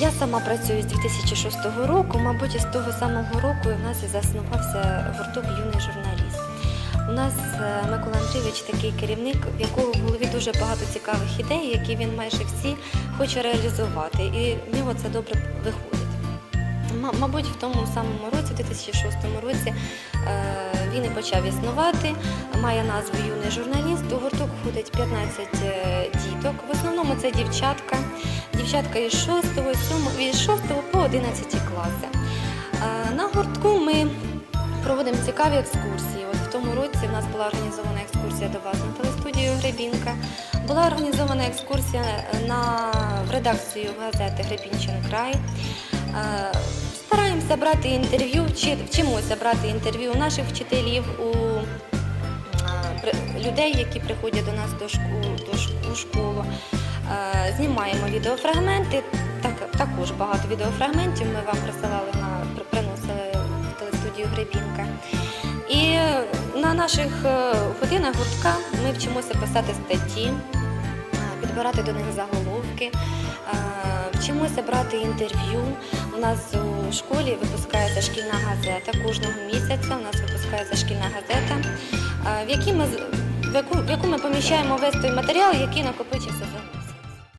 Я сама працюю з 2006 року. Мабуть, із того самого року в нас і заснувався гурток юний журналіст. У нас е, Микола Андрійович такий керівник, в якого в голові дуже багато цікавих ідей, які він майже всі хоче реалізувати. І в нього це добре виходить. Мабуть, в тому самому році, 2006 році, е, він і почав існувати. Має назву юний журналіст. У гурток входить 15 е, діток. В основному це дівчатка. Дівчатка із 6, 7, від 6 по 11 класи. Е, На гуртку ми проводимо цікаві екскурсії. От в тому році в нас була організована екскурсія до вас на телестудію Гребінка. Була організована екскурсія на в редакцію газети Гребінчин край. Е, Стараємося брати інтерв'ю, вчи- вчимося брати інтерв'ю у наших вчителів, у е, людей, які приходять до нас до школу, Знімаємо відеофрагменти, так, також багато відеофрагментів ми вам присилали на приносили в телестудію Гребінка. І на наших е, годинах гуртка ми вчимося писати статті, е, підбирати до них заголовки, е, вчимося брати інтерв'ю. У нас у школі випускається шкільна газета кожного місяця. У нас випускається шкільна газета, в якій ми в яку, в яку ми поміщаємо весь той матеріал, який накопичився